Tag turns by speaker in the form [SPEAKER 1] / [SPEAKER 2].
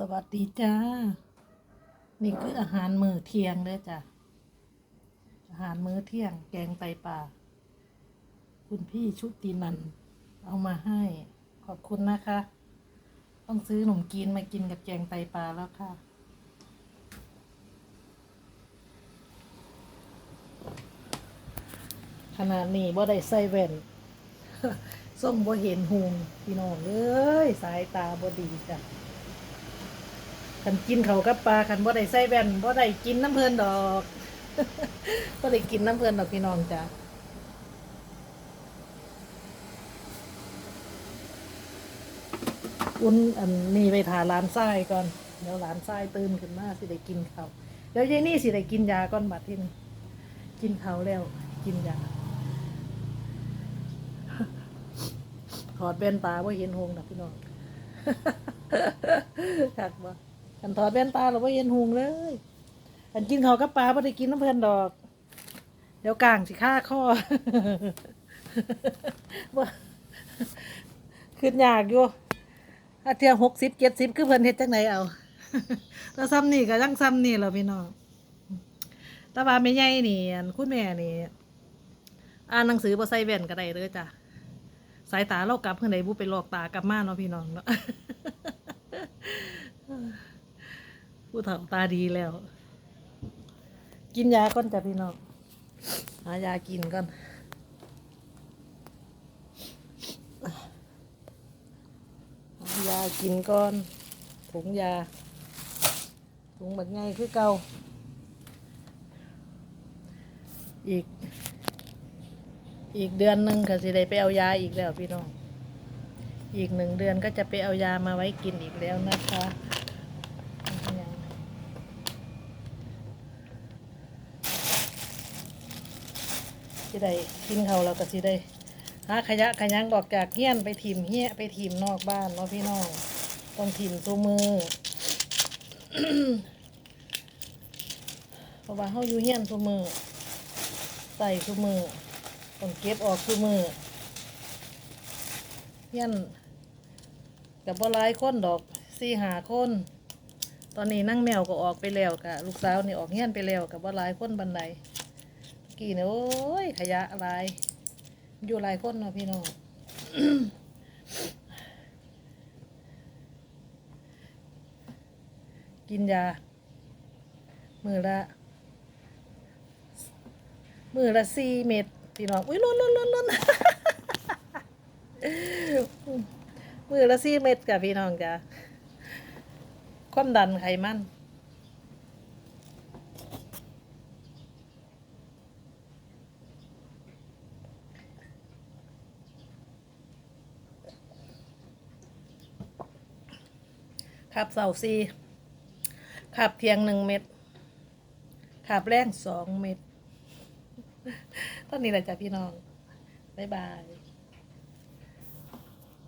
[SPEAKER 1] สวัสดีจ้า นี่คืออาหารมื้อเที่ยงเด้อจ้ะ อาหารมื้อเที่ยง แกงไตปลา คุณพี่ชุตินัน เอามาให้ ขอบคุณนะคะ ต้องซื้อขนมกินมากินกับแกงไตปลาแล้วค่ะ ขนาดนี้บ่ได้ใส่แว่น ส้มบ่เห็นหุงพี่น้องเอ้ย สายตาบ่ดีจ้ะ คันกินเขากับปลาคันบ่ได้ใส่แว่นบ่ได้กินน้ำเพลินดอกบ่ได้กินน้ำเพลินดอกพี่น้องจ้ะอุ่นอันนี้ไปทาร้านไส้ก่อนเดี๋ยวร้านไส้ตื่นขึ้นมาสิได้กินเขาเดี๋ยวยายนี่สิได้กินยาก่อนบัดที่นี่กินเขาแล้ว กินยาถอดแว่นตาว่าเห็นหงดอกพี่น้องคักบ่ กันถอดแว่นตาเราว่เห็นหงเลยอันกินเขากับปลาไ่ได้กินน้ำเพลินดอก เดี๋ยวกลางสิฆ่าข้อว่าขึ้นยากอยู่ถ้าเทียหกสิบเจ็ดสิบคือเพิ่นเฮ็ดจังไหนเอาแล้วซ้ำนี่ก็ยังซ้ำนี่แหละพี่น้องต่ว่าแม่ใหญ่นี่อันคุณแม่นี่อ่านหนังสือบ่ใส่แว่นก็ได้เด้อจ้ะสายตาเรากลับเพื่อนใดบุไปหลอกตากลับมาเนาะพี่น้องเนาะ ผู้เฒ่าตาดีแล้ว กินยาก่อนจ้ะพี่น้องหายากินก่อนหายากินก่อนถุงยาถุงแบบไงคือเก่าอีก อีกเดือนหนึ่งค่ะสิได้ไปเอายาอีกแล้วพี่น้อง อีกหนึ่งเดือนก็จะไปเอายามาไว้กินอีกแล้วนะคะ สิได้กินเขาวแล้วก็สิได้หาขยะขยังออกจากเฮี้ยนไปถิ่มเฮี้ยไปถิ่มนอกบ้านเนาะพี่น้องต้องถิ่มตัวมือเพราะว่าเขาอยู่เฮี้ยนตัวมือใส่ตัวมือต้องเก็บออกคือมือเฮี้ยนกับบ่หลายคนดอกสี่หาคนตอนนี้นั่งแมวก็ออกไปแล้วกะลูกสาวนี่ออกเฮี้ยนไปแล้วกับบ่หลายคนบันได กี่เนี่ยโอ้ยขยะหลาย อยู่หลายคนเนาะพี่น้องกินยา มือละ มือละสี่เม็ดพี่น้องอุ้ยล้นล้นล้นล้นมือละสี่เม็ดกับพี่น้องจ้ะความดันไขมัน ขับเสาซีขับเทียงหนึ่งเม็ดขับแรงสองเม็ดตอนนี้แหละจ้ะพี่น้อง บ๊ายบาย